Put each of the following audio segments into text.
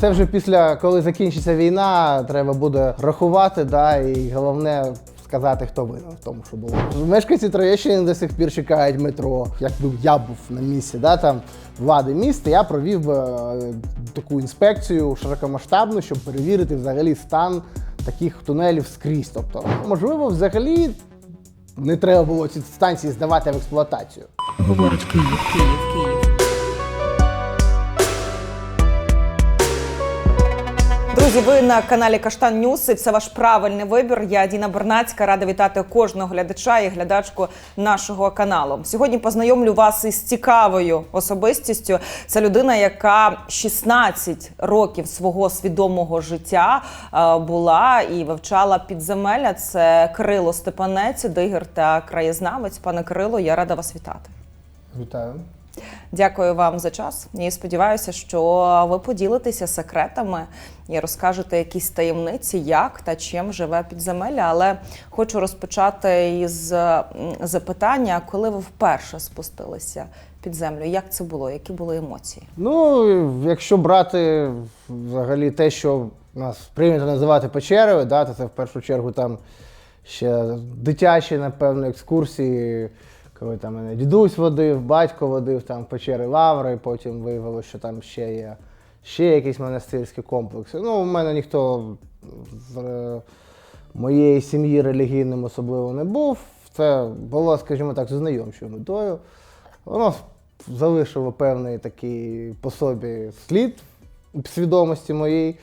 Це вже після, коли закінчиться війна, треба буде рахувати, да, і головне сказати, хто винен в тому, що було. Мешканці Троєщини до сих пір чекають метро. Якби я був на місці, да, там влади міста, я провів би е, таку інспекцію широкомасштабну, щоб перевірити взагалі стан таких тунелів скрізь. Тобто, можливо, взагалі не треба було ці станції здавати в експлуатацію. Говорить Київ, Київ, Київ. Друзі, ви на каналі Каштан Ньюс. Це ваш правильний вибір. Я Діна Бернацька. Рада вітати кожного глядача і глядачку нашого каналу. Сьогодні познайомлю вас із цікавою особистістю. Це людина, яка 16 років свого свідомого життя е, була і вивчала підземелля. Це Кирило Степанець, дигер та краєзнавець. Пане Кирило, я рада вас вітати. Вітаю. Дякую вам за час. І сподіваюся, що ви поділитеся секретами і розкажете якісь таємниці, як та чим живе підземелля. Але хочу розпочати із запитання, коли ви вперше спустилися під землю? Як це було? Які були емоції? Ну, якщо брати взагалі те, що нас прийнято називати печерою, да, то це в першу чергу там ще дитячі, напевно, екскурсії, коли там мене дідусь водив, батько водив там печери Лаври, потім виявилося, що там ще є ще якісь монастирські комплекси. Ну, у мене ніхто е, моєї сім'ї релігійним особливо не був. Це було, скажімо так, з знайомчою метою. Воно залишило певний такий по собі слід свідомості моїй.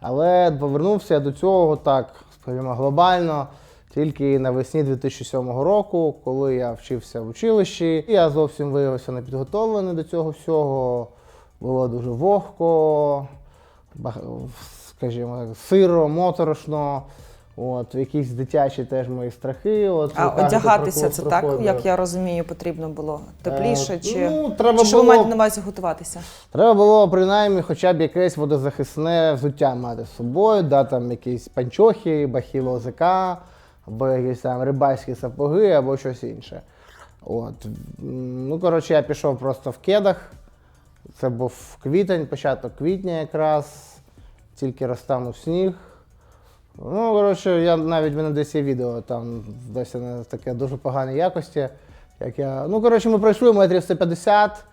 Але повернувся я до цього так, скажімо, глобально. Тільки навесні 2007 року, коли я вчився в училищі, я зовсім виявився непідготовлений до цього всього. Було дуже вогко, скажімо так, сиро, моторошно. От, якісь дитячі теж мої страхи. От, А одягатися про це так, клаустрофобію. як я розумію, потрібно було тепліше? Е, Чи, ну, треба чи що ви маєте на увазі готуватися? Треба було принаймні хоча б якесь водозахисне взуття мати з собою, да, там якісь панчохи, бахіло ОЗК, або якісь там рибальські сапоги, або щось інше. От. Ну, коротше, я пішов просто в кедах. Це був квітень, початок квітня якраз, тільки розтанув сніг. Ну, коротше, я навіть мене десь є відео, там десь воно таке дуже поганій якості. Як я... Ну, коротше, ми пройшли метрів 150,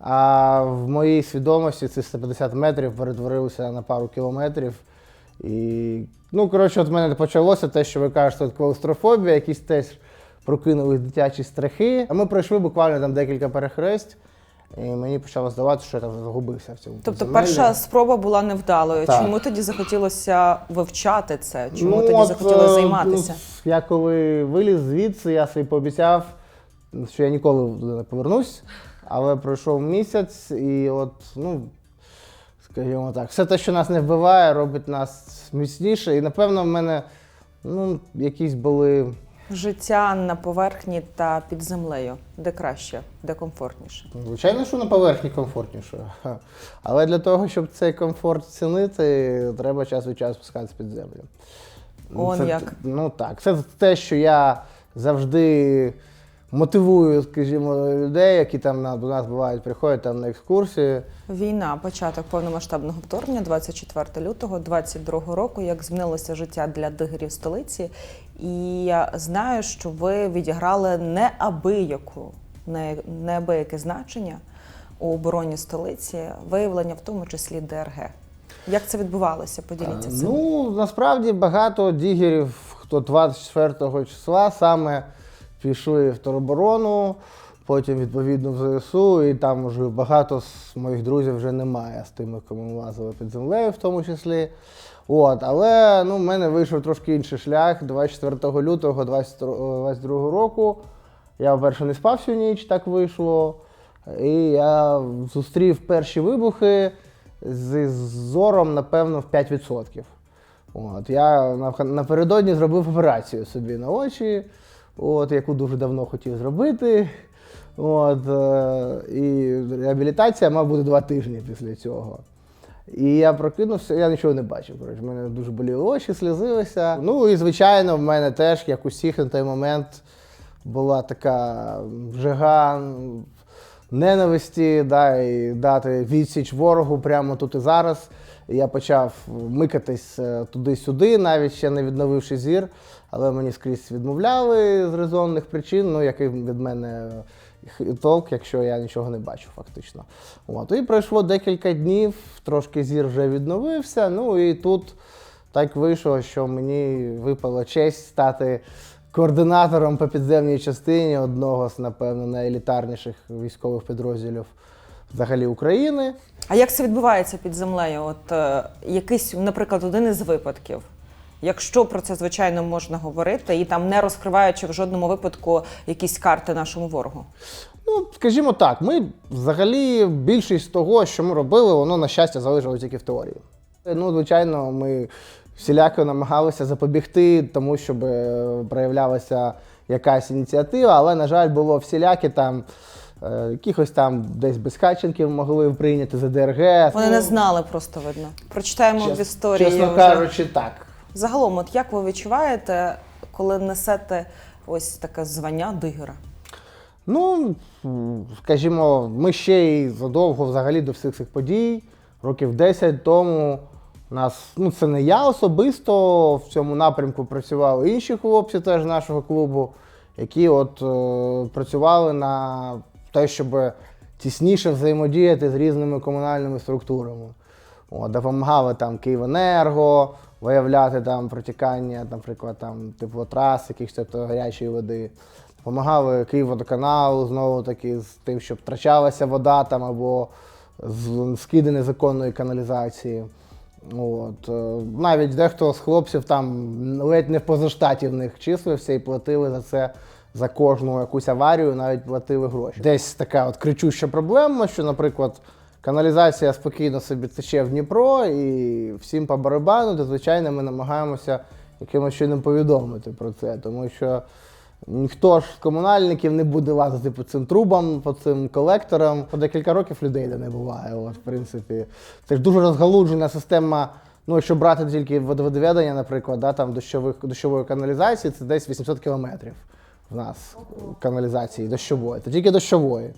а в моїй свідомості ці 150 метрів перетворилися на пару кілометрів. І, ну, коротше, от в мене почалося те, що ви кажете, от клаустрофобія, якісь теж прокинули дитячі страхи. А ми пройшли буквально там декілька перехресть, і мені почало здаватися, що я там загубився в цьому. Тобто підземеллі. перша спроба була невдалою. Так. Чому тоді захотілося вивчати це? Чому Ну, тоді захотілося е, займатися? ну, я коли виліз звідси, я собі пообіцяв, що я ніколи не повернусь. Але пройшов місяць, і от, ну, скажімо так, все те, що нас не вбиває, робить нас міцніше. І напевно в мене ну, якісь були. Життя на поверхні та під землею. Де краще, де комфортніше. Звичайно, що на поверхні комфортніше. Але для того, щоб цей комфорт цінити, треба час від часу спускатися під землю. Он це, як. Ну так, це те, що я завжди мотивую, скажімо, людей, які там на, до нас бувають, приходять там на екскурсії. Війна, початок повномасштабного вторгнення, 24 лютого 22 року, як змінилося життя для дигерів столиці. І я знаю, що ви відіграли неабияку, не- неабияке значення у обороні столиці, виявлення в тому числі ДРГ. Як це відбувалося? Поділіться цим. Ну, насправді багато дігерів, хто 24 числа саме пішли в тероборону, потім відповідно в ЗСУ, і там вже багато з моїх друзів вже немає з тими, кому лазили під землею, в тому числі. От, але ну, в мене вийшов трошки інший шлях 24 лютого 22 року. Я вперше не спав всю ніч, так вийшло. І я зустрів перші вибухи з зором, напевно, в 5%. От, я напередодні зробив операцію собі на очі, от, яку дуже давно хотів зробити. От, е, і реабілітація мав бути два тижні після цього. І я прокинувся, я нічого не бачив. Коротше, мене дуже боліли очі, слізилися. Ну і звичайно, в мене теж, як усіх на той момент, була така жага ненависті, да, і дати відсіч ворогу прямо тут і зараз. Я почав микатись е, туди-сюди, навіть ще не відновивши зір, але мені скрізь відмовляли з резонних причин, ну який від мене толк, якщо я нічого не бачу, фактично. От. І пройшло декілька днів, трошки зір вже відновився. Ну і тут так вийшло, що мені випала честь стати координатором по підземній частині одного з, напевно, найелітарніших військових підрозділів взагалі України. А як це відбувається під землею? От е, якийсь, наприклад, один із випадків. Якщо про це звичайно можна говорити, і там не розкриваючи в жодному випадку якісь карти нашому ворогу. Ну, скажімо так, ми взагалі більшість того, що ми робили, воно, на щастя, залишилось тільки в теорії. Ну, звичайно, ми всіляко намагалися запобігти тому, щоб е, проявлялася якась ініціатива, але, на жаль, було всілякі там. е, Якихось там десь безхатченків могли прийняти за ДРГ. Вони не знали просто видно. Прочитаємо в історії. Чесно вже. кажучи, так. Загалом, от як ви відчуваєте, коли несете ось таке звання дигера? Ну, скажімо, ми ще й задовго взагалі до всіх цих подій, років 10 тому. Нас, ну це не я особисто в цьому напрямку працювали інші хлопці теж нашого клубу, які от е, працювали на те, щоб тісніше взаємодіяти з різними комунальними структурами. От, допомагали там Київенерго виявляти там протікання, наприклад, там теплотрас, якихось тобто гарячої води. Допомагали Київводоканалу знову таки з тим, щоб втрачалася вода там або скиди незаконної каналізації. От. е, Навіть дехто з хлопців там ледь не в позаштатівних числився і платили за це за кожну якусь аварію, навіть платили гроші. Десь така от кричуща проблема, що, наприклад, каналізація спокійно собі тече в Дніпро і всім по барабану, то звичайно ми намагаємося якимось чином повідомити про це, тому що ніхто ж з комунальників не буде лазити по цим трубам, по цим колекторам. По декілька років людей де не буває. От, в принципі, це ж дуже розгалуджена система. Ну, якщо брати тільки водовідведення, наприклад, да, там дощових, дощової каналізації, це десь 800 кілометрів в нас каналізації дощової. Це тільки дощової.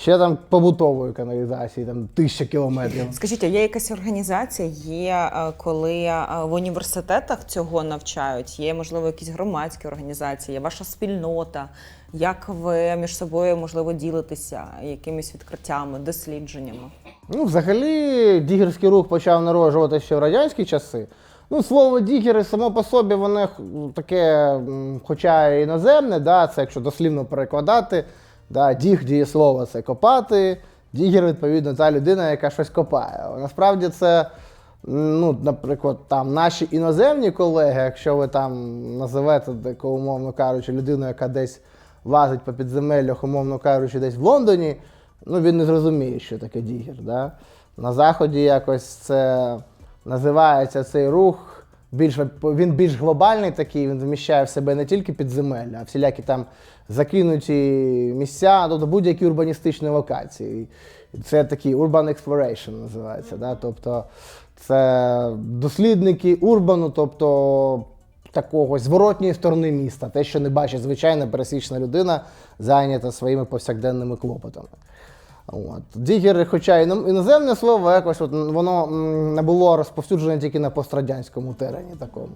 Ще там побутової каналізації, там тисяча кілометрів. Скажіть, а є якась організація, є е, коли е, в університетах цього навчають, є, можливо, якісь громадські організації, є ваша спільнота. Як ви між собою можливо ділитеся якимись відкриттями, дослідженнями? Ну, взагалі, дігерський рух почав народжувати ще в радянські часи. Ну, слово дігери само по собі, воно таке, хоча і іноземне, да, це якщо дослівно перекладати, да, діг дієслово це копати, дігер, відповідно, та людина, яка щось копає. Насправді це, ну, наприклад, там наші іноземні колеги, якщо ви там називете, таку, умовно кажучи, людину, яка десь лазить по підземеллях, умовно кажучи, десь в Лондоні, ну він не зрозуміє, що таке дігер. Да? На Заході якось це називається цей рух. Більш, він більш глобальний такий, він вміщає в себе не тільки підземелля, а всілякі там закинуті місця, тобто будь-які урбаністичні локації. Це такий urban exploration називається. Да? Тобто це дослідники урбану, тобто такого зворотньої сторони міста, те, що не бачить звичайна пересічна людина, зайнята своїми повсякденними клопотами. От. Дігери, хоча і іноземне слово, якось от воно не було розповсюджене тільки на пострадянському терені такому.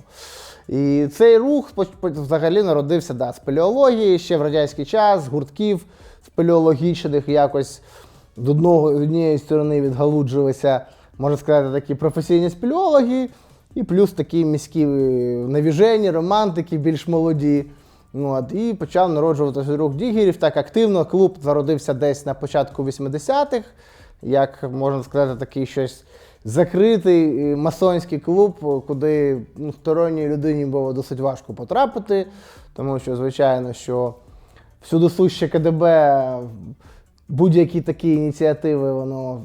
І цей рух взагалі народився да, з палеології ще в радянський час, гуртків спелеологічних якось з однієї сторони відгалуджувалися, можна сказати, такі професійні спелеологи, і плюс такі міські е, навіжені, романтики, більш молоді. Ну, От, і почав народжуватися рух дігерів так активно. Клуб зародився десь на початку 80-х, як можна сказати, такий щось закритий масонський клуб, куди ну, сторонній людині було досить важко потрапити, тому що, звичайно, що всюди суще КДБ, будь-які такі ініціативи, воно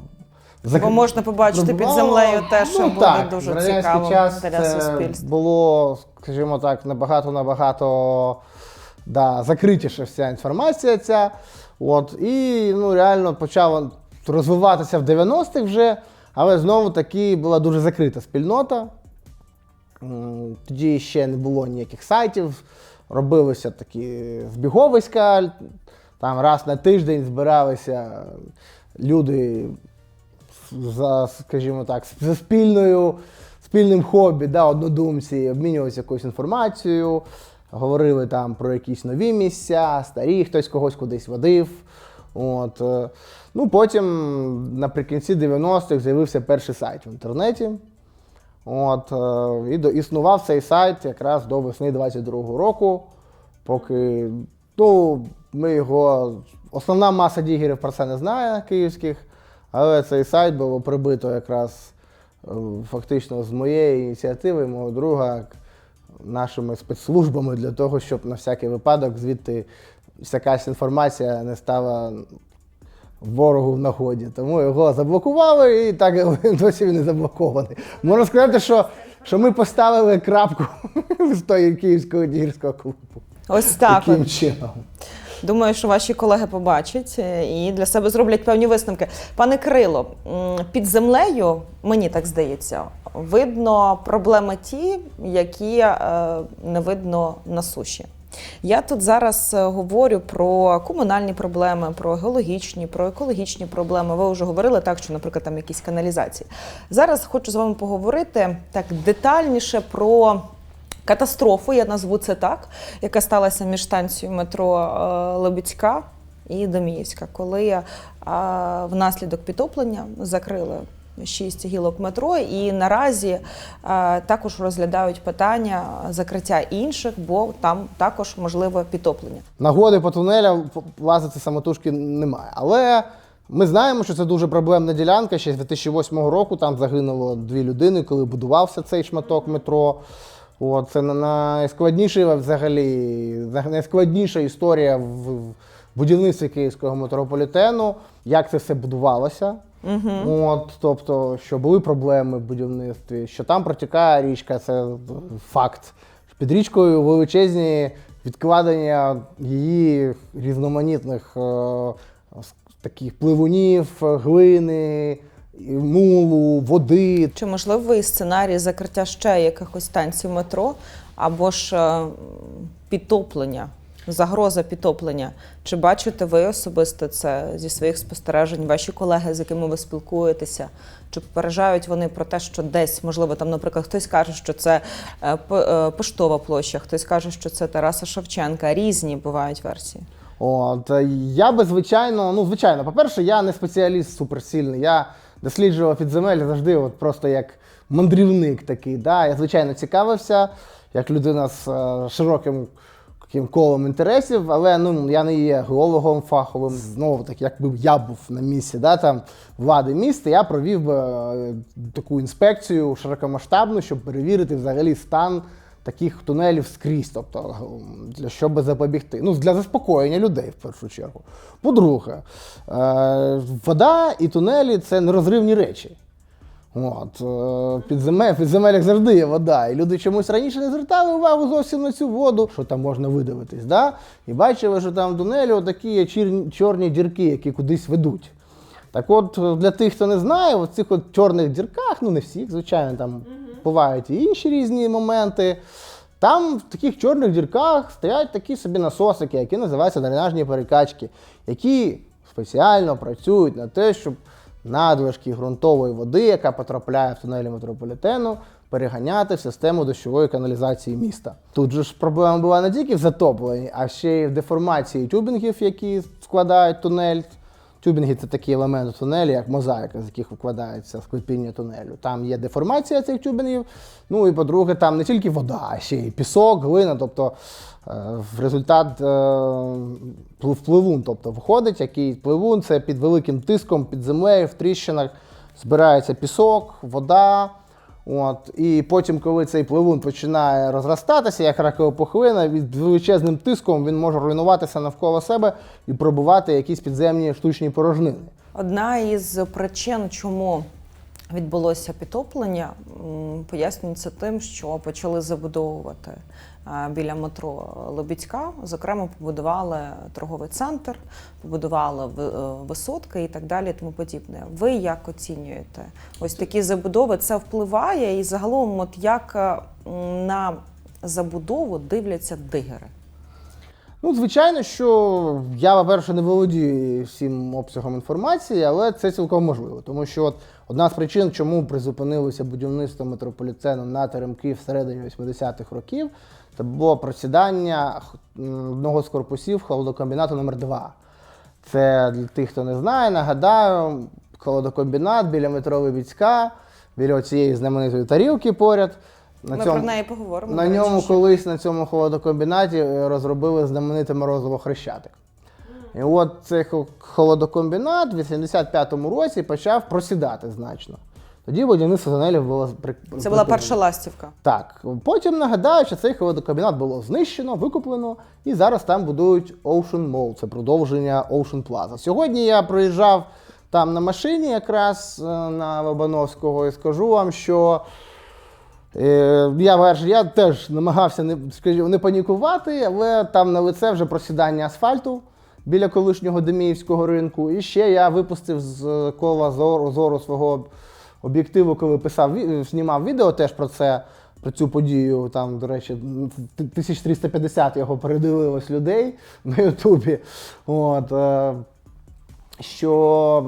зак- Бо можна побачити під землею те, що ну, буде так, дуже цікаво час для суспільства. Було, скажімо так, набагато-набагато да, закритіша вся інформація ця. От, і ну, реально почала розвиватися в 90-х вже, але знову таки була дуже закрита спільнота. Тоді ще не було ніяких сайтів, робилися такі збіговиська Там раз на тиждень збиралися люди за, скажімо так, за спільною, спільним хобі, да, однодумці, обмінювалися якоюсь інформацією, говорили там про якісь нові місця, старі, хтось когось кудись водив. От. е, Ну, потім наприкінці 90-х з'явився перший сайт в інтернеті. От, е, і до, існував цей сайт якраз до весни 22-го року, поки ну, ми його. Основна маса дігерів про це не знає київських, але цей сайт було прибито якраз е, фактично з моєї ініціативи, мого друга, нашими спецслужбами для того, щоб на всякий випадок звідти якась інформація не стала ворогу в нагоді. Тому його заблокували і так досі він не заблокований. Можна сказати, що, що ми поставили крапку в історії Київського дігерського клубу. Ось так. Таким чином. Думаю, що ваші колеги побачать е, і для себе зроблять певні висновки. Пане Крило, під землею, мені так здається, видно проблеми ті, які е, не видно на суші. Я тут зараз е, говорю про комунальні проблеми, про геологічні, про екологічні проблеми. Ви вже говорили так, що, наприклад, там якісь каналізації. Зараз хочу з вами поговорити так детальніше про катастрофу, я назву це так, яка сталася між станцією метро е, Лебедська і Доміївська, коли е, внаслідок підтоплення закрили. Шість гілок метро, і наразі е, також розглядають питання закриття інших, бо там також можливе підтоплення. Нагоди по тунелям лазити самотужки немає. Але ми знаємо, що це дуже проблемна ділянка. Ще з 2008 року там загинуло дві людини, коли будувався цей шматок метро. От, це на- найскладніша взагалі, найскладніша історія в будівництві київського метрополітену, як це все будувалося. От, тобто, що були проблеми в будівництві, що там протікає річка, це факт. Під річкою величезні відкладення її різноманітних е, таких пливунів, глини, мулу, води. Чи можливий сценарій закриття ще якихось станцій метро або ж е, підтоплення, загроза підтоплення? Чи бачите ви особисто це зі своїх спостережень, ваші колеги, з якими ви спілкуєтеся? Чи попереджають вони про те, що десь, можливо, там, наприклад, хтось каже, що це е, е, Поштова площа, хтось каже, що це Тараса Шевченка. Різні бувають версії. От, я би, звичайно, ну, звичайно, по-перше, я не спеціаліст суперсильний. Я досліджував підземель завжди, от просто як мандрівник такий. Да? Я, звичайно, цікавився, як людина з е, широким таким колом інтересів, але ну, я не є геологом фаховим. Знову таки, якби я був на місці да, там, влади міста, я провів би е, таку інспекцію широкомасштабну, щоб перевірити взагалі стан таких тунелів скрізь, тобто для щоб запобігти. Ну, для заспокоєння людей в першу чергу. По-друге, е, вода і тунелі це нерозривні речі. От, е, під земель, під земелях завжди є вода. І люди чомусь раніше не звертали увагу зовсім на цю воду, що там можна видивитись. Да? І бачили, що там в тунелі такі є чорні дірки, які кудись ведуть. Так от, е, для тих, хто не знає, в цих от чорних дірках, ну не всіх, звичайно, там бувають і інші різні моменти. Там в таких чорних дірках стоять такі собі насосики, які називаються дренажні перекачки, які спеціально працюють на те, щоб надлишки ґрунтової води, яка потрапляє в тунелі метрополітену, переганяти в систему дощової каналізації міста. Тут же ж проблема була не тільки в затопленні, а ще й в деформації тюбінгів, які складають тунель. Тюбінги це такі елементи тунелі, як мозаїка, з яких викладається склепіння тунелю. Там є деформація цих тюбінгів. Ну і по-друге, там не тільки вода, а ще й пісок, глина. Тобто е, в результат е, плив- пливун, тобто виходить, який пливун це під великим тиском, під землею, в тріщинах збирається пісок, вода. От, і потім, коли цей пливун починає розростатися, як ракова пухлина, від величезним тиском він може руйнуватися навколо себе і пробувати якісь підземні штучні порожнини. Одна із причин, чому відбулося підтоплення, пояснюється тим, що почали забудовувати е, біля метро Лобідська. Зокрема, побудували торговий центр, побудували е, висотки і так далі. Тому подібне. Ви як оцінюєте ось такі забудови? Це впливає і загалом, от як е, на забудову дивляться дигери? Ну, звичайно, що я, по-перше, не володію всім обсягом інформації, але це цілком можливо. Тому що от одна з причин, чому призупинилося будівництво метрополітену на теремки всередині 80-х років, це було просідання одного з корпусів холодокомбінату номер 2 Це для тих, хто не знає, нагадаю, холодокомбінат біля метро Вибіцька, біля цієї знаменитої тарілки поряд. На Ми про неї поговоримо. на ньому ще. колись на цьому холодокомбінаті е, розробили знамените морозово хрещатик. І от цей холодокомбінат в 85-му році почав просідати значно. Тоді будівництво тунелів було при- Це була перша ластівка. Так, потім нагадаю, що цей холодокомбінат було знищено, викуплено, і зараз там будують Ocean Mall, це продовження Ocean Plaza. Сьогодні я проїжджав там на машині, якраз е, на Лобановського, і скажу вам, що я, перш- я теж намагався не, скажімо, не панікувати, але там на лице вже просідання асфальту біля колишнього Деміївського ринку. І ще я випустив з кола зору, зору свого об'єктиву, коли писав, знімав відео теж про це, про цю подію. Там, до речі, 1350 його передивилось людей на Ютубі. От, е, що,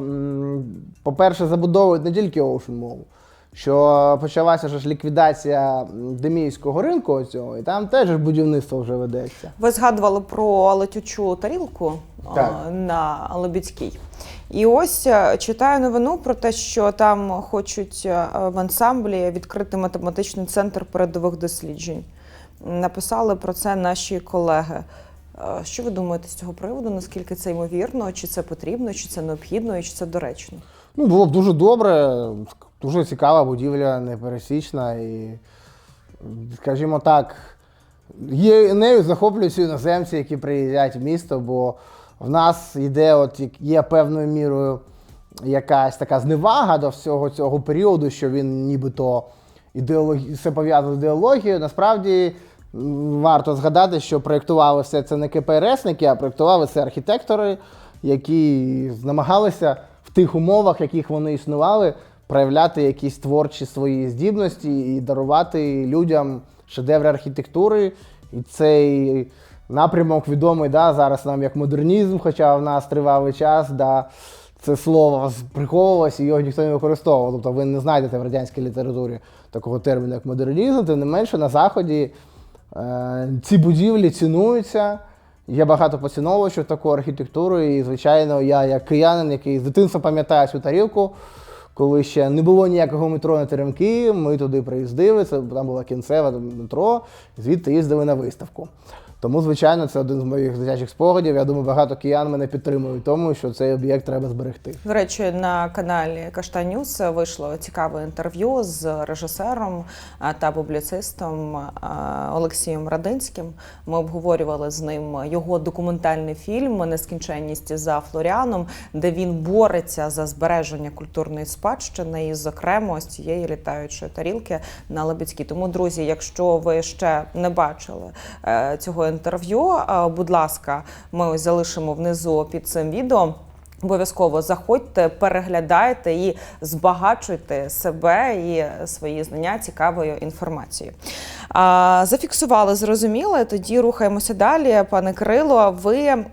по-перше, забудовують не тільки Ocean Mall, що почалася ж ліквідація м, Деміївського ринку цього, і там теж ж будівництво вже ведеться. Ви згадували про летючу тарілку Так. на Лебідській. І ось е, читаю новину про те, що там хочуть е, в ансамблі відкрити математичний центр передових досліджень. Написали про це наші колеги. Е, Що ви думаєте з цього приводу? Наскільки це ймовірно? Чи це потрібно, чи це необхідно, і чи це доречно? Ну, було б дуже добре, дуже цікава будівля, непересічна і, скажімо так, є, нею захоплюються іноземці, які приїздять в місто, бо в нас йде, от є певною мірою якась така зневага до всього цього періоду, що він нібито ідеологі... все пов'язано з ідеологією. Насправді варто згадати, що проєктували все це не КПРСники, а проєктували це архітектори, які намагалися в тих умовах, в яких вони існували, проявляти якісь творчі свої здібності і дарувати людям шедеври архітектури. І цей напрямок відомий да, зараз нам як модернізм, хоча в нас тривалий час. Да, це слово приховувалося і його ніхто не використовував. Тобто ви не знайдете в радянській літературі такого терміну, як модернізм, тим не менше на Заході е, ці будівлі цінуються. Є багато поціновувачів такої архітектури, і, звичайно, я, як киянин, який з дитинства пам'ятає цю тарілку, коли ще не було ніякого метро на Теремки, ми туди приїздили, це там була кінцева метро, звідти їздили на виставку. Тому, звичайно, це один з моїх дитячих спогадів. Я думаю, багато киян мене підтримують тому, що цей об'єкт треба зберегти. До речі, на каналі Каштан Ньюс вийшло цікаве інтерв'ю з режисером та публіцистом Олексієм Радинським. Ми обговорювали з ним його документальний фільм Нескінченність за Флоріаном, де він бореться за збереження культурної спадщини, і, зокрема, ось цієї літаючої тарілки на Лебідській. Тому, друзі, якщо ви ще не бачили е, цього інтерв'ю, будь ласка, ми ось залишимо внизу під цим відео. Обов'язково заходьте, переглядайте і збагачуйте себе і свої знання цікавою інформацією. Зафіксували, зрозуміли. Тоді рухаємося далі. Пане Кирило, ви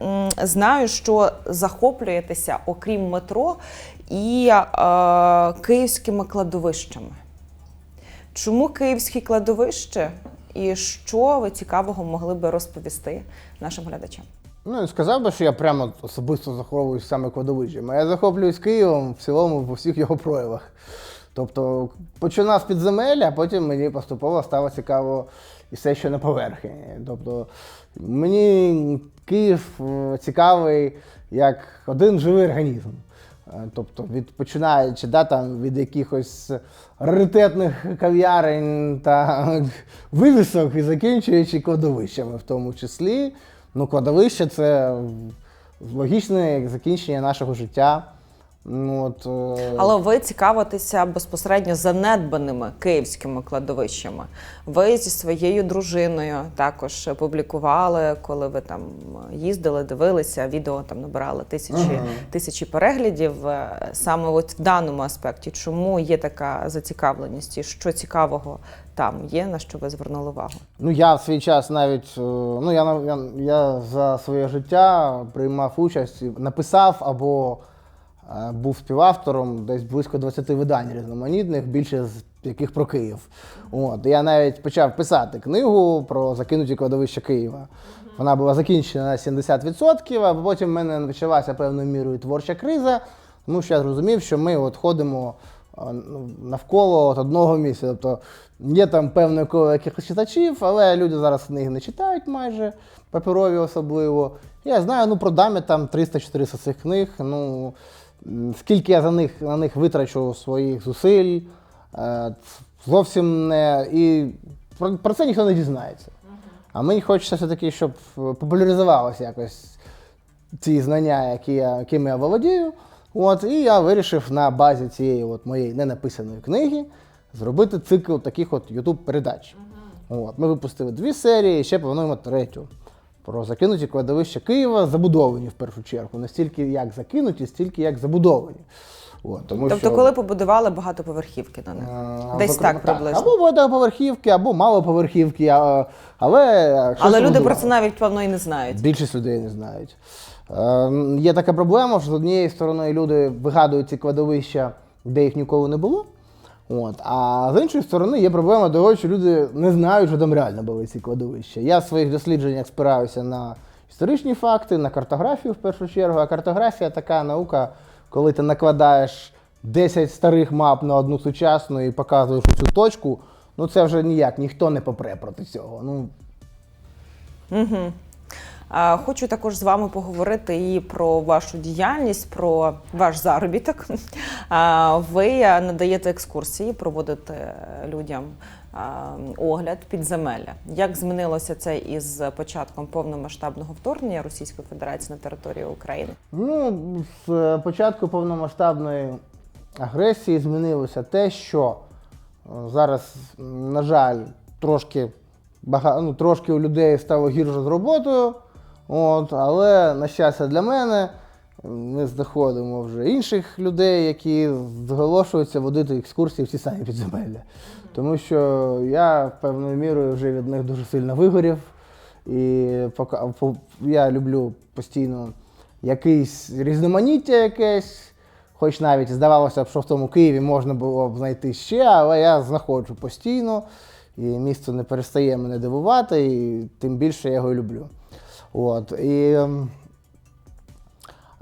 знаю, що захоплюєтеся, окрім метро, і київськими кладовищами. Чому київські кладовище і що ви цікавого могли би розповісти нашим глядачам? Ну, не сказав би, що я прямо особисто захоплююсь саме кладовищем. Я захоплююсь Києвом в цілому по всіх його проявах. Тобто починав з підземелля, а потім мені поступово стало цікаво і все, що на поверхні. Тобто мені Київ е, цікавий як один живий організм. Е, Тобто, від починаючи да, там, від якихось раритетних кав'ярень та вивісок і закінчуючи кладовищами в тому числі. Ну, кладовище це логічне закінчення нашого життя. Ну, От, е, Але ви цікавитеся безпосередньо занедбаними київськими кладовищами. Ви зі своєю дружиною також публікували, коли ви там їздили, дивилися, відео там набирали тисячі, тисячі переглядів. Е, Саме от в даному аспекті, чому є така зацікавленість, і що цікавого там є, на що ви звернули увагу? Ну, я в свій час навіть е, ну, я, я, я за своє життя приймав участь, написав або був співавтором десь близько 20 видань різноманітних, більше з яких про Київ. От, я навіть почав писати книгу про закинуті кладовища Києва. Вона була закінчена на 70%, а потім в мене почалася певною мірою творча криза, тому що я зрозумів, що ми от ходимо ну, навколо от одного місця. Тобто є там певне коло якихось читачів, але люди зараз книги не читають майже, паперові особливо. Я знаю, ну продам я там 300-400 цих книг. Ну, скільки я за них, на них витрачу своїх зусиль, е, зовсім не. І про, про це ніхто не дізнається. А мені хочеться все-таки, щоб е, популяризувалося якось ці знання, які я, якими я володію. От, і я вирішив на базі цієї от моєї ненаписаної книги зробити цикл таких от YouTube передач. От, ми випустили дві серії, ще плануємо третю. Про закинуті кладовища Києва, забудовані в першу чергу. Не стільки як закинуті, стільки як забудовані. От, тому Тобто, що, коли побудували багатоповерхівки на них, е, десь так приблизно. Або багатоповерхівки, або малоповерхівки. а- Але, Але люди про це навіть певно і не знають. Більшість людей не знають. Е, є така проблема, що з однієї сторони люди вигадують ці кладовища, де їх ніколи не було. От. А з іншої сторони є проблема того, що люди не знають, що там реально були ці кладовища. Я в своїх дослідженнях спираюся на історичні факти, на картографію в першу чергу. А картографія така наука, коли ти накладаєш 10 старих мап на одну сучасну і показуєш цю точку, ну це вже ніяк, ніхто не попре проти цього. Ну, Угу. Хочу також з вами поговорити і про вашу діяльність, про ваш заробіток. Ви надаєте екскурсії, проводите людям огляд підземелля. Як змінилося це із початком повномасштабного вторгнення Російської Федерації на територію України? Ну, з початку повномасштабної агресії змінилося те, що е, зараз, на жаль, трошки, бага... ну, трошки у людей стало гірше з роботою. От, але, на щастя, для мене ми знаходимо вже інших людей, які зголошуються водити екскурсії в ці самі підземелля. Тому що я певною мірою вже від них дуже сильно вигорів. І я люблю постійно якийсь різноманіття якесь. Хоч навіть здавалося б, що в тому Києві можна було б знайти ще, але я знаходжу постійно, і місто не перестає мене дивувати, і тим більше я його люблю. От. І, ем,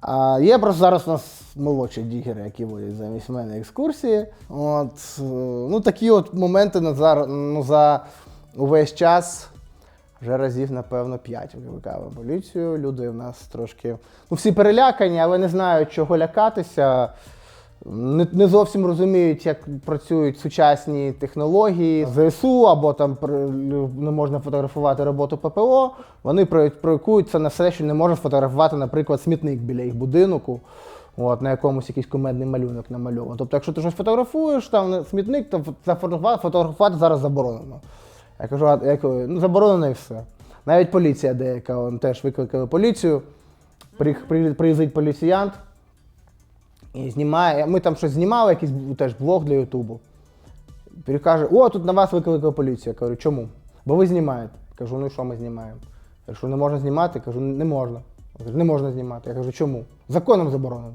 а є просто зараз у нас молодші дігери, які водять замість мене екскурсії. От, е, ну, такі от моменти на зар- ну, за увесь час вже разів, напевно, п'ять викликали поліцію. Люди в нас трошки. Ну, всі перелякані, але не знають, чого лякатися. Не, не зовсім розуміють, як працюють сучасні технології ЗСУ, або там не можна фотографувати роботу ППО. Вони про- проєктуються на все, що не можна фотографувати, наприклад, смітник біля їх будинку, от, на якомусь якийсь кумедний малюнок намальований. Тобто, якщо ти щось фотографуєш, там смітник, то фотографувати зараз заборонено. Я кажу, а я ну заборонено і все. Навіть поліція деяка, он теж викликали поліцію. При, приїздить поліціянт і знімає. Ми там щось знімали, якийсь теж блог для Ютубу. Він каже, о, тут на вас викликала поліція. Я кажу, чому? Бо ви знімаєте. Кажу, ну і що ми знімаємо? Я кажу, не можна знімати? Кажу, не можна. Я кажу, не можна знімати. Я кажу, чому? Законом заборонено.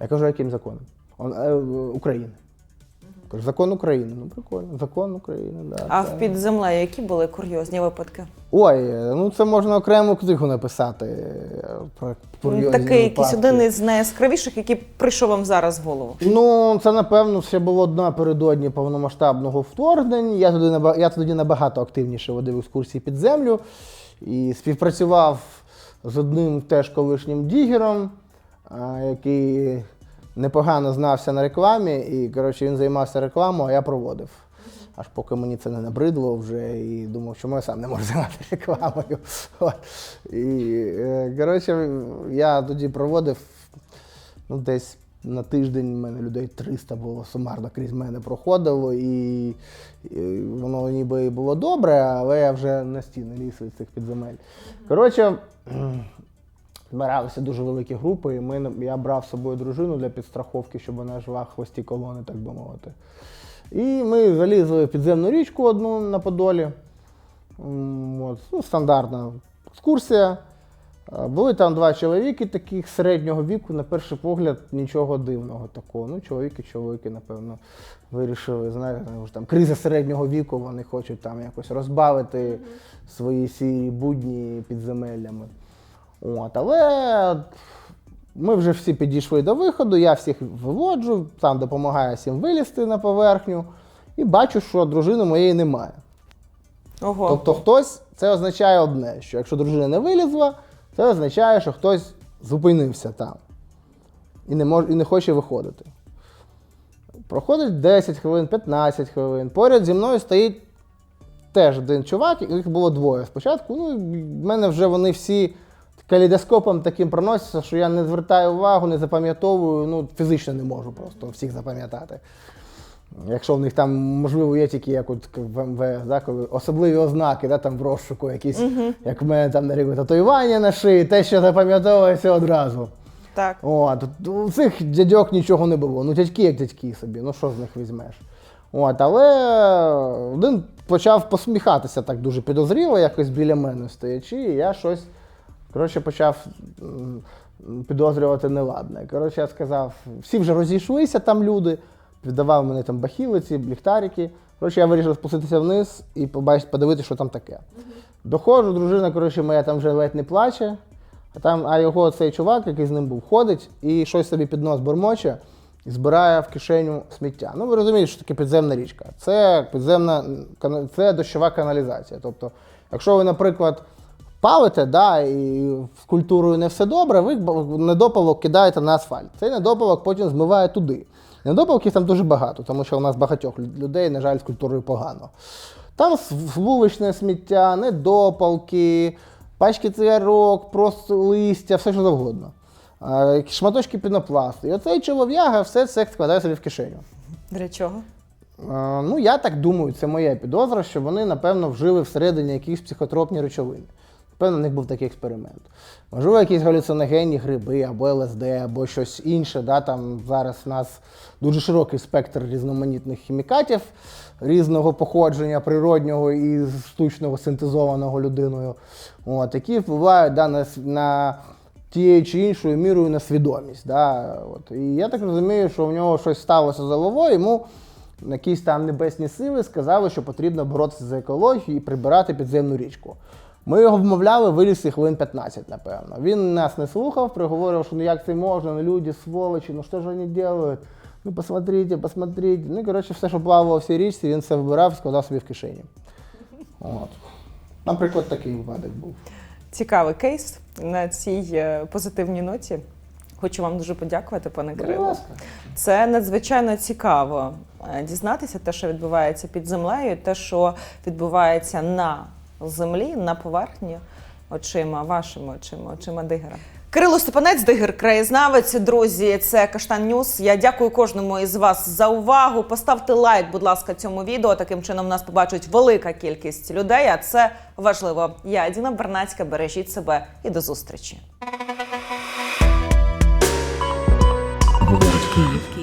Я кажу, яким законом? Он, е, України. Кажу, закон України. Ну прикольно, закон України, да. А в підземле які були курйозні випадки? Ой, ну це можна окрему книгу написати е, про курйозні Такий якийсь один із найяскравіших, який прийшов вам зараз в голову. Ну, це напевно ще було напередодні повномасштабного вторгнення. Я туди я тоді набагато активніше водив екскурсії під землю і співпрацював з одним теж колишнім дігером, який непогано знався на рекламі. І коротше він займався рекламою, а я проводив. Аж поки мені це не набридло вже і думав, чому я сам не можу займатися рекламою. І, е, коротше, я тоді проводив ну, десь на тиждень в мене людей 300 було сумарно крізь мене проходило, і, і воно ніби і було добре, але я вже на стіни ліз від цих підземель. Коротше, збиралися дуже великі групи, і ми, я брав з собою дружину для підстраховки, щоб вона жила в хвості колони, так би мовити. І ми залізли в підземну річку одну на Подолі. От, ну, стандартна екскурсія. Е, Були там два чоловіки таких середнього віку, на перший погляд, нічого дивного такого. Ну, чоловіки, чоловіки, напевно, вирішили, знаєте, там криза середнього віку, вони хочуть там якось розбавити свої сірі будні підземеллями. От, але ми вже всі підійшли до виходу, я всіх виводжу, там допомагаю всім вилізти на поверхню, і бачу, що дружини моєї немає. Ого. Тобто хтось, це означає одне, що якщо дружина не вилізла, це означає, що хтось зупинився там і не, мож, і не хоче виходити. Проходить 10 хвилин, 15 хвилин. Поряд зі мною стоїть теж один чувак, їх було двоє спочатку. Ну, в мене вже вони всі калейдоскопом таким проносяться, що я не звертаю увагу, не запам'ятовую, ну, фізично не можу просто всіх запам'ятати. Якщо в них там, можливо, є тільки як от в МВС, да, коли особливі ознаки, да, там в розшуку якісь, як в мене там на татуювання на шиї, те, що запам'ятовується одразу. Так. От, у цих дядьок нічого не було. Ну, дядьки як дядьки собі, ну що з них візьмеш? От, але один почав посміхатися так дуже підозріло, якось біля мене стоячи, і я щось коротше, почав підозрювати неладне. Коротше, я сказав, всі вже розійшлися там люди, віддавав мені там бахілиці, ліхтарики. Коротше, я вирішив спуститися вниз і побачити, подивитися, що там таке. Доходжу, дружина, коротше, моя там вже ледь не плаче. А там, а його цей чувак, який з ним був, ходить і щось собі під нос бормоче і збирає в кишеню сміття. Ну, ви розумієте, що таке підземна річка. Це підземна це дощова каналізація. Тобто, якщо ви, наприклад, палите, да, і з культурою не все добре, ви недопалок кидаєте на асфальт. Цей недопалок потім змиває туди. Недопалків там дуже багато, тому що у нас багатьох людей, на жаль, з культурою погано. Там вуличне сміття, недопалки, пачки цигарок, просто листя, все що завгодно. Шматочки пінопласту. І оцей чолов'яга все це складає собі в кишеню. Для чого? Ну, я так думаю, це моя підозра, що вони, напевно, вжили всередині якісь психотропні речовини. Напевно, в них був такий експеримент. Можливо, якісь галюциногенні гриби, або ЛСД, або щось інше. Да? Там зараз в нас дуже широкий спектр різноманітних хімікатів різного походження, природнього і штучного синтезованого людиною, от, які впливають да, на, на тією чи іншою мірою на свідомість. Да? От. І я так розумію, що в нього щось сталося з головою, йому якісь там небесні сили сказали, що потрібно боротися за екологію і прибирати підземну річку. Ми його вмовляли, виліз і хвилин 15, напевно. Він нас не слухав, приговорив, що ну як це можна, ну люди сволочі, ну що ж вони роблять? Ну посмотрите, посмотрите. Ну, коротше, все, що плавало в цій річці, він все вибирав і складав собі в кишені. От. Наприклад, такий випадок був. Цікавий кейс на цій е, позитивній ноті. Хочу вам дуже подякувати, пане Кирило. Це надзвичайно цікаво е, дізнатися те, що відбувається під землею, те, що відбувається на землі, на поверхні очима, вашими очима, очима Дигера. Кирило Степанець, Дигер, краєзнавець. Друзі, це Каштан Ньюс. Я дякую кожному із вас за увагу. Поставте лайк, будь ласка, цьому відео. Таким чином нас побачить велика кількість людей. А це важливо. Я Діна Бернацька. Бережіть себе і до зустрічі. Говорить Київ.